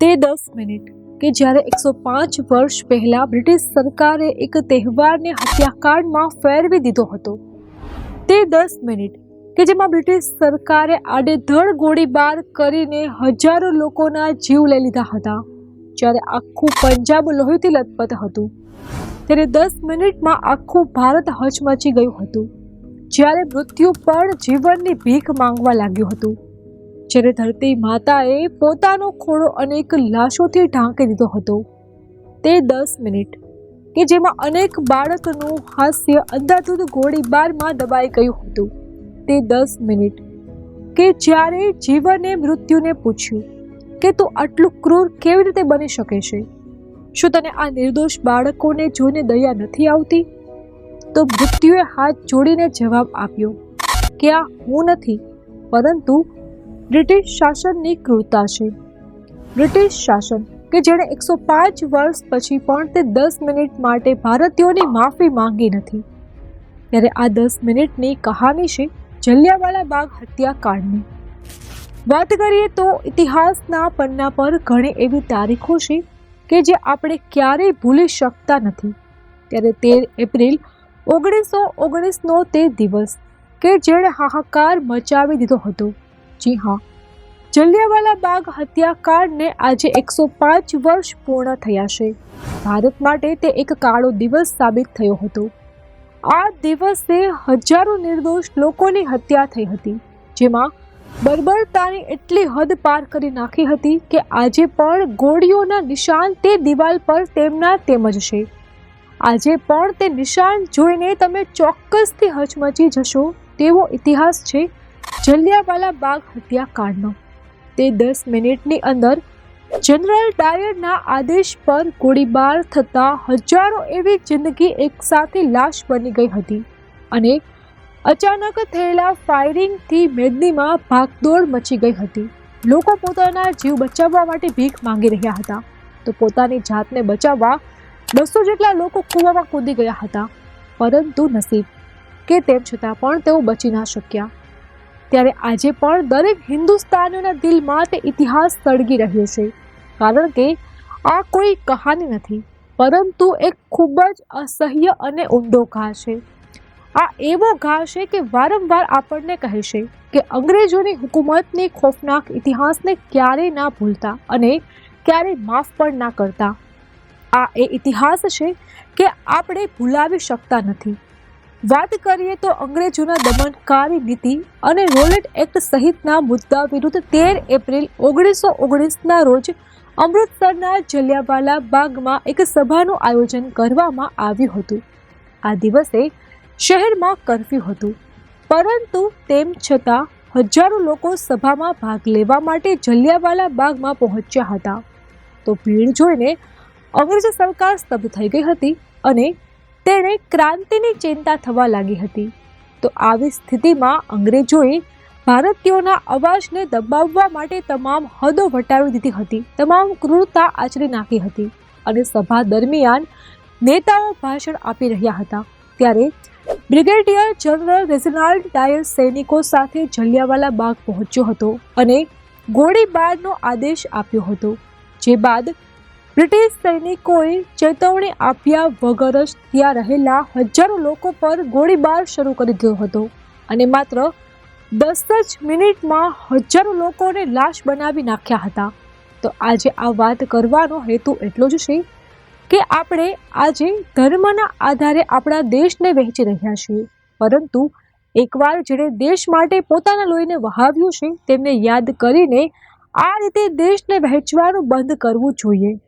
તે દસ મિનિટ કે જ્યારે એકસો પાંચ વર્ષ પહેલા બ્રિટિશ સરકારે એક તહેવારને હત્યાકાંડમાં ફેરવી દીધો હતો. તે દસ મિનિટ કે જેમાં બ્રિટિશ સરકારે આડેધડ ગોળીબાર કરીને હજારો લોકોના જીવ લઈ લીધા હતા. જ્યારે આખું પંજાબ લોહીથી લથપથ હતું. ત્યારે દસ મિનિટમાં આખું ભારત હચમચી ગયું હતું. જ્યારે મૃત્યુ પણ જીવનની ભીખ માંગવા લાગ્યું હતું. જ્યારે ધરતી માતાએ પોતાનો ખોળો અનેક લાશોથી ઢાંકી દીધો હતો. તે દસ મિનિટ, કે જેમાં અનેક બાળકનું હાસ્ય અંધાધૂંધ ગોળીબારમાં દબાઈ ગયું હતું. તે દસ મિનિટ, કે જ્યારે જીવને મૃત્યુને પૂછ્યું કે તું આટલું ક્રૂર કેવી રીતે બની શકે છે? શું તને આ નિર્દોષ બાળકોને જોઈને દયા નથી આવતી? તો મૃત્યુએ હાથ જોડીને જવાબ આપ્યો કે આ હું નથી, પરંતુ બ્રિટિશ શાસનની ક્રૂરતા છે. બ્રિટિશ શાસન, કે જેણે એકસો પાંચ વર્ષ પછી પણ તે દસ મિનિટ માટે ભારતીયોની માફી માંગી નથી. ત્યારે આ દસ મિનિટની કહાની છે જલિયાવાલા બાગ હત્યાકાંડની. વાત કરીએ તો ઇતિહાસના પન્ના પર ઘણી એવી તારીખો છે કે જે આપણે ક્યારેય ભૂલી શકતા નથી. ત્યારે તેર એપ્રિલ ઓગણીસો ઓગણીસનો તે દિવસ, કે જેણે હાહાકાર મચાવી દીધો હતો. જી હા. જલિયાવાલા બાગ હત્યાકાંડને આજે એકસો પાંચ વર્ષ પૂર્ણ થયા છે. ભારત માટે તે એક કાળો દિવસ સાબિત થયો હતો. આ દિવસે હજારો નિર્દોષ લોકોની હત્યા થઈ હતી, જેમાં બર્બરતાની એટલી હદ પાર કરી નાખી હતી કે આજે પણ ગોળીઓના નિશાન તે દિવાલ પર તેમના તેમજ છે. આજે પણ તે નિશાન જોઈને તમે ચોક્કસથી હચમચી જશો તેવો ઇતિહાસ છે જલિયાવાલા બાગ હત્યાકાંડનો. તે દસ મિનિટની અંદર જનરલ ડાયરના આદેશ પર ગોળીબાર થતાં હજારો એવી જિંદગી એકસાથે લાશ બની ગઈ હતી અને અચાનક થયેલા ફાયરિંગથી મેદનીમાં ભાગદોડ મચી ગઈ હતી. લોકો પોતાના જીવ બચાવવા માટે ભીખ માંગી રહ્યા હતા. તો પોતાની જાતને બચાવવા બસો જેટલા લોકો કૂવામાં કૂદી ગયા હતા. પરંતુ નસીબ કે તેમ છતાં પણ તેઓ બચી ના શક્યા. ત્યારે આજે પણ દરેક હિન્દુસ્તાનીઓના દિલમાં તે ઇતિહાસ સળગી રહ્યો છે. કારણ કે આ કોઈ કહાની નથી, પરંતુ એક ખૂબ જ અસહ્ય અને ઊંડો ઘા છે. આ એવો ઘા છે કે વારંવાર આપણને કહે છે કે અંગ્રેજોની હુકુમતની ખોફનાક ઇતિહાસને ક્યારેય ના ભૂલતા અને ક્યારેય માફ પણ ના કરતા. આ એ ઇતિહાસ છે કે આપણે ભૂલાવી શકતા નથી. વાત કરીએ તો અંગ્રેજોના દમનકારી નીતિ અને રોલેટ એક્ટ સહિતના મુદ્દા વિરુદ્ધ તેર એપ્રિલ ઓગણીસો ઓગણીસના રોજ અમૃતસરના જલિયાવાલા બાગમાં એક સભાનું આયોજન કરવામાં આવ્યું હતું. આ દિવસે શહેરમાં કરફ્યુ હતું. પરંતુ તેમ છતાં હજારો લોકો સભામાં ભાગ લેવા માટે જલિયાવાલા બાગમાં પહોંચ્યા હતા. તો ભીડ જોઈને અંગ્રેજ સરકાર સ્તબ્ધ થઈ ગઈ હતી અને તેણે ક્રાંતિની ચિંતા થવા લાગી હતી. તો આવી સ્થિતિમાં અંગ્રેજોએ ભારતીયોના અવાજને દબાવવા માટે તમામ હદો વટાવી દીધી હતી. તમામ ક્રૂરતા આચરી નાખી હતી અને સભા દરમિયાન નેતાઓ ભાષણ આપી રહ્યા હતા. ત્યારે બ્રિગેડિયર જનરલ રેઝિનાલ્ડ ડાયર સૈનિકો સાથે જલિયાવાલા બાગ પહોંચ્યો હતો અને ગોળીબારનો આદેશ આપ્યો હતો. જે બાદ બ્રિટિશ સૈનિકોએ ચેતવણી આપ્યા વગર જ ત્યાં રહેલા હજારો લોકો પર ગોળીબાર શરૂ કરી દીધો હતો. અને માત્ર દસ જ મિનિટમાં હજારો લોકોને લાશ બનાવી નાખ્યા હતા. તો આજે આ વાત કરવાનો હેતુ એટલો જ છે કે આપણે આજે ધર્મના આધારે આપણા દેશને વહેંચી રહ્યા છીએ. પરંતુ એકવાર જેણે દેશ માટે પોતાના લોહીને વહાવ્યું છે, તેમને યાદ કરીને આ રીતે દેશને વહેંચવાનું બંધ કરવું જોઈએ.